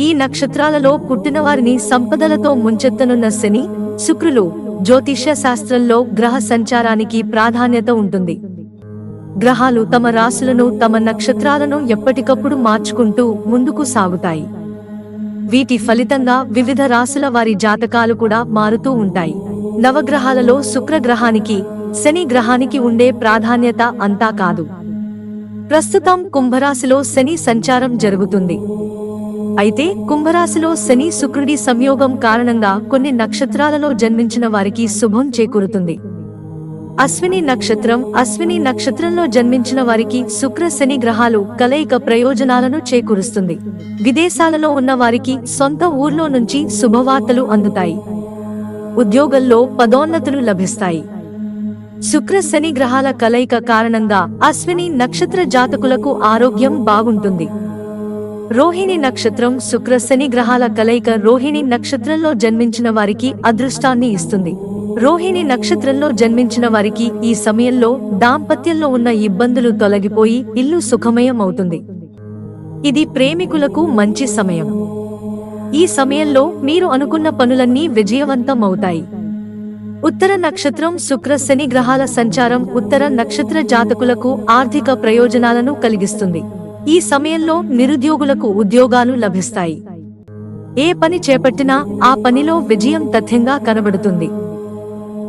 ఈ నక్షత్రాలలో పుట్టిన వారిని సంపదలతో ముంచెత్తనున్న శని శుక్రులు జ్యోతిష్య శాస్త్రంలో గ్రహ సంచారానికి ప్రాధాన్యత ఉంటుంది. గ్రహాలు తమ రాశులను తమ నక్షత్రాలను ఎప్పటికప్పుడు మార్చుకుంటూ ముందుకు సాగుతాయి. వీటి ఫలితంగా వివిధ రాశుల వారి జాతకాలు కూడా మారుతూ ఉంటాయి. నవగ్రహాలలో శుక్ర గ్రహానికి శని గ్రహానికి ఉండే ప్రాధాన్యత అంతా కాదు. ప్రస్తుతం కుంభరాశిలో శని సంచారం జరుగుతుంది. అయితే కుంభరాశిలో శని శుక్రుడి సంయోగం కారణంగా కొన్ని నక్షత్రాలలో జన్మించిన వారికి శుభం చేకూరుతుంది. అశ్విని నక్షత్రం అశ్విని నక్షత్రంలో జన్మించిన వారికి శుక్ర శని గ్రహాలు కలయిక ప్రయోజనాలను చేకూరుస్తుంది. విదేశాలలో ఉన్న వారికి సొంత ఊర్లో నుంచి శుభవార్తలు అందుతాయి. ఉద్యోగంలో పదోన్నతులు లభిస్తాయి. శుక్ర శని గ్రహాల కలయిక కారణంగా అశ్విని నక్షత్ర జాతకులకు ఆరోగ్యం బాగుంటుంది. రోహిణి నక్షత్రం శుక్ర శని గ్రహాల కలయిక రోహిణి నక్షత్రంలో జన్మించిన వారికి అదృష్టాన్ని ఇస్తుంది. రోహిణి నక్షత్రంలో జన్మించిన వారికి ఈ సమయంలో దాంపత్యంలో ఉన్న ఇబ్బందులు తొలగిపోయి ఇల్లు సుఖమయం అవుతుంది ఇది ప్రేమికులకు మంచి సమయం. ఈ సమయంలో మీరు అనుకున్న పనులన్నీ విజయవంతం అవుతాయి ఉత్తర నక్షత్రం శుక్ర శని గ్రహాల సంచారం ఉత్తర నక్షత్ర జాతకులకు ఆర్థిక ప్రయోజనాలను కలిగిస్తుంది. ఈ సమయంలో నిరుద్యోగులకు ఉద్యోగాలు లభిస్తాయి. ఏ పని చేపట్టినా ఆ పనిలో విజయం తథ్యంగా కనబడుతుంది.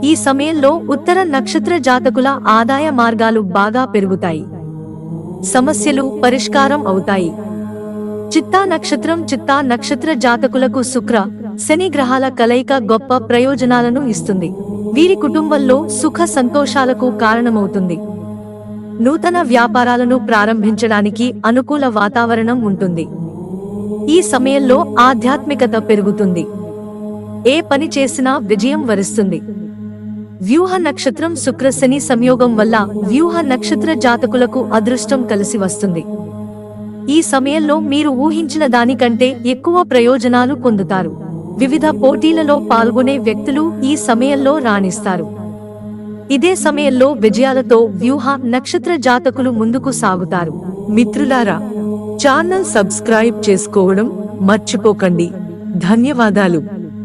ఈ సమయంలో ఉత్తర నక్షత్ర జాతకుల ఆదాయ మార్గాలు బాగా పెరుగుతాయి. సమస్యలు పరిష్కారం అవుతాయి. చిత్తా నక్షత్రం చిత్తా నక్షత్ర జాతకులకు శుక్ర శని గ్రహాల కలయిక గొప్ప ప్రయోజనాలను ఇస్తుంది. వీరి కుటుంబంలో సుఖ సంతోషాలకు కారణమవుతుంది. నూతన వ్యాపారాలను ప్రారంభించడానికి అనుకూల వాతావరణం ఉంటుంది. ఈ సమయంలో ఆధ్యాత్మికత పెరుగుతుంది. ఏ పని చేసినా విజయం వరిస్తుంది. వ్యూహ నక్షత్రం శుక్రశని సంయోగం వల్ల వ్యూహ నక్షత్ర జాతకులకు అదృష్టం కలిసి వస్తుంది. ఈ సమయంలో మీరు ఊహించిన దానికంటే ఎక్కువ ప్రయోజనాలు పొందుతారు. వివిధ పోటీలలో పాల్గొనే వ్యక్తులు ఈ సమయంలో రాణిస్తారు. ఇదే సమయంలో విజయాలతో వ్యూహ నక్షత్ర జాతకులు ముందుకు సాగుతారు. మిత్రులారా ఛానల్ సబ్స్క్రైబ్ చేసుకోవడం మర్చిపోకండి. ధన్యవాదాలు.